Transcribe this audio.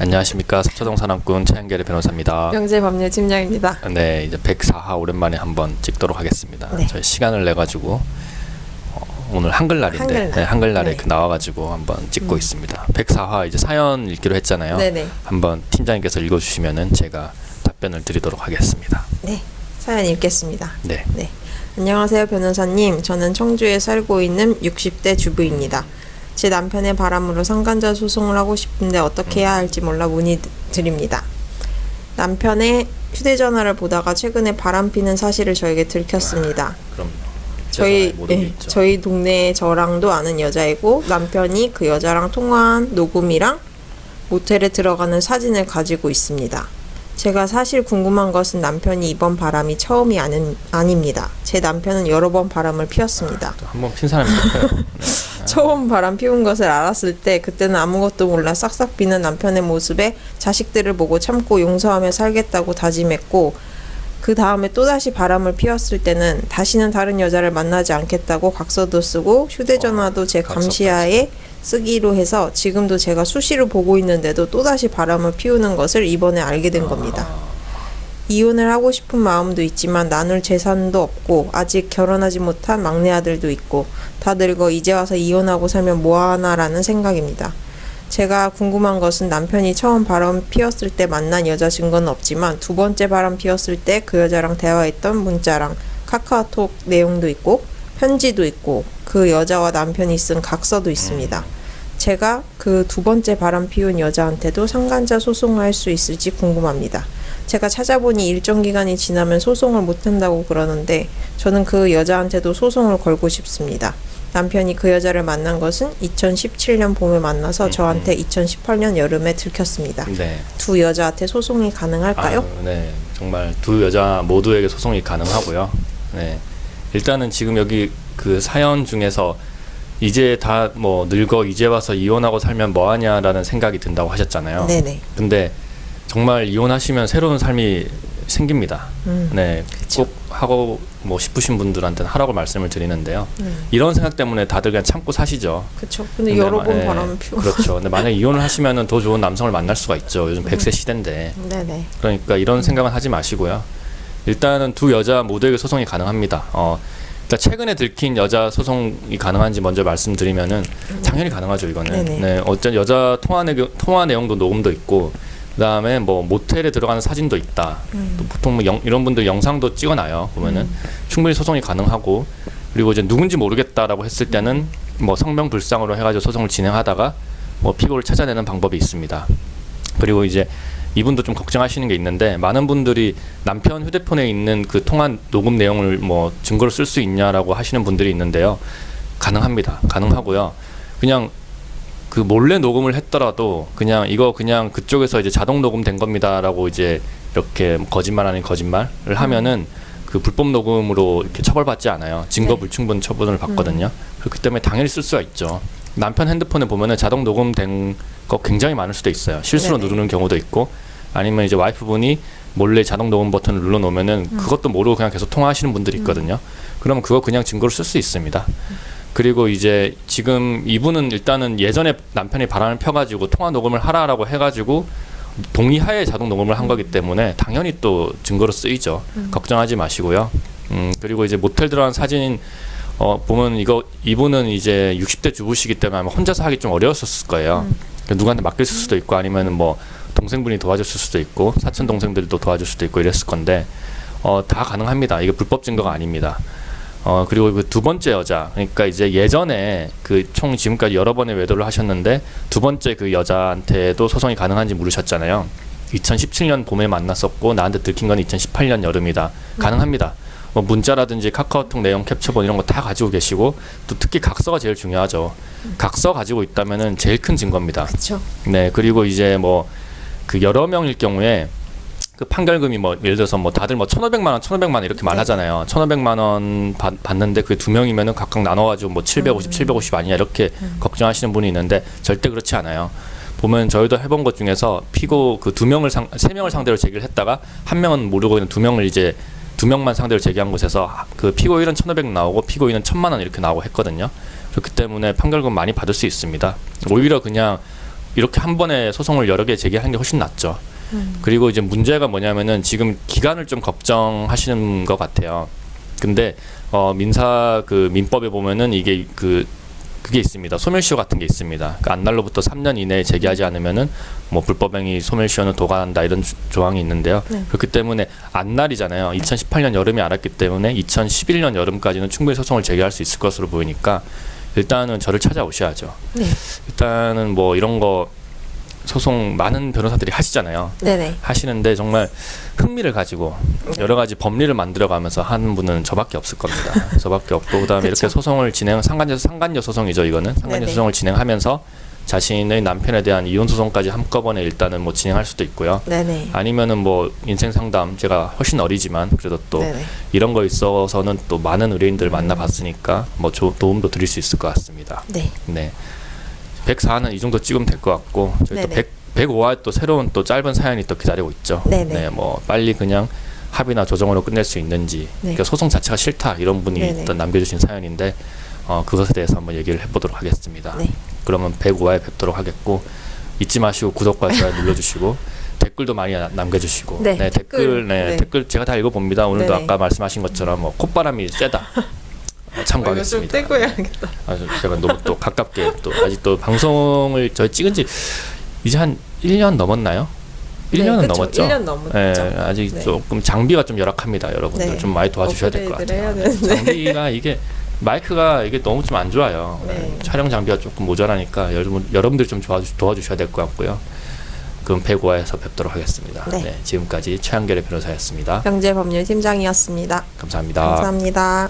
안녕하십니까 서초동 산악군 최한결의 변호사입니다. 명재법률 팀장입니다. 네, 이제 104화 오랜만에 한번 찍도록 하겠습니다. 네. 저희 시간을 내 가지고 오늘 한글날인데 한글날. 네, 한글날에 네. 그 나와 가지고 한번 찍고 음. 있습니다. 104화 이제 사연 읽기로 했잖아요. 네네. 한번 팀장님께서 읽어 주시면은 제가 답변을 드리도록 하겠습니다. 네, 사연 읽겠습니다. 네. 네. 안녕하세요, 변호사님. 저는 청주에 살고 있는 60대 주부입니다. 제 남편의 바람으로 상간자 소송을 하고 싶은데 어떻게 해야 할지 몰라 문의드립니다. 남편의 휴대전화를 보다가 최근에 바람피는 사실을 저에게 들켰습니다. 그럼 저희 모르고 예. 저희 동네 저랑도 아는 여자이고 남편이 그 여자랑 통화한 녹음이랑 모텔에 들어가는 사진을 가지고 있습니다. 제가 사실 궁금한 것은 남편이 이번 바람이 처음이 아닌, 아닙니다. 제 남편은 여러 번 바람을 피웠습니다. 또 한번 핀 사람이 있어요. 처음 바람 피운 것을 알았을 때 그때는 아무것도 몰라 싹싹 비는 남편의 모습에 자식들을 보고 참고 용서하며 살겠다고 다짐했고 그 다음에 또다시 바람을 피웠을 때는 다시는 다른 여자를 만나지 않겠다고 각서도 쓰고 휴대전화도 제 각서까지. 감시하에 쓰기로 해서 지금도 제가 수시로 보고 있는데도 또다시 바람을 피우는 것을 이번에 알게 된 겁니다. 이혼을 하고 싶은 마음도 있지만 나눌 재산도 없고 아직 결혼하지 못한 막내 아들도 있고 다 늙어 이제 와서 이혼하고 살면 뭐하나라는 생각입니다. 제가 궁금한 것은 남편이 처음 바람 피웠을 때 만난 여자 증거는 없지만 두 번째 바람 피웠을 때 그 여자랑 대화했던 문자랑 카카오톡 내용도 있고 편지도 있고 그 여자와 남편이 쓴 각서도 있습니다. 제가 그 두 번째 바람 피운 여자한테도 상간자 소송을 할수 있을지 궁금합니다. 제가 찾아보니 일정 기간이 지나면 소송을 못한다고 그러는데 저는 그 여자한테도 소송을 걸고 싶습니다. 남편이 그 여자를 만난 것은 2017년 봄에 만나서 음, 저한테 2018년 여름에 들켰습니다. 네. 두 여자한테 소송이 가능할까요? 아유, 네, 정말 두 여자 모두에게 소송이 가능하고요. 네, 일단은 지금 여기 그 사연 중에서 이제 다 뭐 늙어 이제 와서 이혼하고 살면 뭐하냐라는 생각이 든다고 하셨잖아요. 네네. 근데 정말 이혼하시면 새로운 삶이 생깁니다. 음, 네, 그쵸. 꼭 하고 뭐 싶으신 분들한테는 하라고 말씀을 드리는데요. 음, 이런 생각 때문에 다들 그냥 참고 사시죠. 그쵸. 근데 근데 여러 마- 번 네, 바람을 피우고. 그렇죠. 근데 만약 에 이혼을 하시면은 더 좋은 남성을 만날 수가 있죠. 요즘 음. 100세 시대인데. 네네. 그러니까 이런 생각은 하지 마시고요. 일단은 두 여자 모두에게 소송이 가능합니다. 어, 일단 최근에 들킨 여자 소송이 가능한지 먼저 말씀드리면은 당연히 가능하죠. 이거는. 네네. 네, 어쩐 여자 통화 내용 통화 내용도 녹음도 있고 그다음에 뭐 모텔에 들어가는 사진도 있다. 음. 또 보통 뭐 영, 이런 분들 영상도 찍어놔요. 보면은 충분히 소송이 가능하고 그리고 이제 누군지 모르겠다라고 했을 때는 뭐 성명 불상으로 해가지고 소송을 진행하다가 뭐 피고를 찾아내는 방법이 있습니다. 그리고 이제 이분도 좀 걱정하시는 게 있는데 많은 분들이 남편 휴대폰에 있는 그 통화 녹음 내용을 뭐 증거로 쓸 수 있냐라고 하시는 분들이 있는데요. 가능합니다. 가능하고요. 그냥 그 몰래 녹음을 했더라도 그냥 이거 그냥 그쪽에서 이제 자동 녹음된 겁니다라고 이제 이렇게 거짓말 아닌 거짓말을 하면은 그 불법 녹음으로 이렇게 처벌받지 않아요. 증거 네. 불충분 처분을 받거든요. 그렇기 때문에 당연히 쓸 수가 있죠. 남편 핸드폰에 보면은 자동 녹음된 거 굉장히 많을 수도 있어요. 실수로 네네. 누르는 경우도 있고 아니면 이제 와이프분이 몰래 자동 녹음 버튼을 눌러 놓으면은 그것도 모르고 그냥 계속 통화하시는 분들이 있거든요. 그러면 그거 그냥 증거로 쓸 수 있습니다. 그리고 이제 지금 이분은 일단은 예전에 남편이 바람을 펴가지고 통화 녹음을 하라라고 해가지고 동의하에 자동 녹음을 한 거기 때문에 당연히 또 증거로 쓰이죠. 걱정하지 마시고요. 음 그리고 이제 모텔 들어간 사진 어 보면 이거 이분은 이제 60대 주부시기 때문에 아마 혼자서 하기 좀 어려웠었을 거예요. 누구한테 맡길 수도 있고 아니면은 뭐 동생분이 도와줬을 수도 있고 사촌 동생들도 도와줄 수도 있고 이랬을 건데 어 다 가능합니다. 이게 불법 증거가 아닙니다. 어 그리고 그 두 번째 여자 그러니까 이제 예전에 그 총 지금까지 여러 번의 외도를 하셨는데 두 번째 그 여자한테도 소송이 가능한지 물으셨잖아요. 2017년 봄에 만났었고 나한테 들킨 건 2018년 여름이다. 가능합니다. 뭐 문자라든지 카카오톡 내용 캡처본 이런 거 다 가지고 계시고 또 특히 각서가 제일 중요하죠. 각서 가지고 있다면은 제일 큰 증거입니다. 그쵸. 네, 그리고 이제 뭐 그 여러 명일 경우에 그 판결금이 뭐 예를 들어서 뭐 다들 뭐 1,500만 원, 1,500만 원 이렇게 말하잖아요. 1,500만 원 받, 받는데 그게 두 명이면은 각각 나눠 가지고 뭐 750, 750 아니냐 이렇게 걱정하시는 분이 있는데 절대 그렇지 않아요. 보면 저희도 해본 것 중에서 피고 그 두 명을 상, 세 명을 상대로 제기를 했다가 한 명은 모르고 있는 두 명을 이제 두 명만 상대로 제기한 곳에서 그 피고인은 1,500 나오고 피고인은 1,000만 원 이렇게 나오고 했거든요. 그렇기 때문에 판결금 많이 받을 수 있습니다. 오히려 그냥 이렇게 한 번에 소송을 여러 개 제기하는 게 훨씬 낫죠. 그리고 이제 문제가 뭐냐면은 지금 기간을 좀 걱정하시는 것 같아요. 근데 어 민사 그 민법에 보면은 이게 그 그게 있습니다. 소멸시효 같은 게 있습니다. 그 안날로부터 3년 이내에 제기하지 않으면은 뭐 불법행위 소멸시효는 도과한다 이런 주- 조항이 있는데요. 네. 그렇기 때문에 안날이잖아요. 2018년 여름에 알았기 때문에 2011년 여름까지는 충분히 소송을 제기할 수 있을 것으로 보이니까 일단은 저를 찾아오셔야죠. 네. 일단은 뭐 이런 거 소송 많은 변호사들이 하시잖아요. 네네. 하시는데 정말 흥미를 가지고 여러 가지 법리를 만들어가면서 하는 분은 저밖에 없을 겁니다. 저밖에 없고 그다음에. 이렇게 소송을 진행 상간녀 상간녀 소송이죠 이거는 상간녀 네네. 소송을 진행하면서 자신의 남편에 대한 이혼 소송까지 한꺼번에 일단은 뭐 진행할 수도 있고요. 네네. 아니면은 뭐 인생 상담 제가 훨씬 어리지만 그래도 또 네네. 이런 거 있어서는 또 많은 의뢰인들 만나봤으니까 뭐 조, 도움도 드릴 수 있을 것 같습니다. 네. 네. 104는 이 정도 찍으면 될 것 같고 저희 또 네네. 100, 105화 또 새로운 또 짧은 사연이 또 기다리고 있죠. 네네. 네, 뭐 빨리 그냥 합의나 조정으로 끝낼 수 있는지 네. 그러니까 소송 자체가 싫다 이런 분이 네네. 일단 남겨주신 사연인데 어, 그것에 대해서 한번 얘기를 해보도록 하겠습니다. 네. 그러면 105화에 뵙도록 하겠고 잊지 마시고 구독과 좋아요 눌러주시고 댓글도 많이 나- 남겨주시고 네, 댓글 댓글, 네, 네. 댓글 제가 다 읽어봅니다. 오늘도 네네. 아까 말씀하신 것처럼 뭐 콧바람이 세다. 어, 참고하겠습니다. 해야겠다. 아주 제가 너무 또 가깝게 또 아직 또 방송을 저희 찍은 지 이제 한 1년 넘었나요? 1년은 넘었죠. 1년 넘었죠. 예, 아직 네. 조금 장비가 좀 열악합니다, 여러분들. 네. 좀 많이 도와주셔야 될 것 업그레이드를 같아요. 해야 되는데. 장비가 이게 마이크가 이게 너무 좀 안 좋아요. 네. 예, 촬영 장비가 조금 모자라니까 여러분 여러분들 좀 도와주, 도와주셔야 될 것 같고요. 그럼 105화에서 뵙도록 하겠습니다. 네. 지금까지 최한결의 변호사였습니다. 경제법률 팀장이었습니다. 감사합니다. 감사합니다.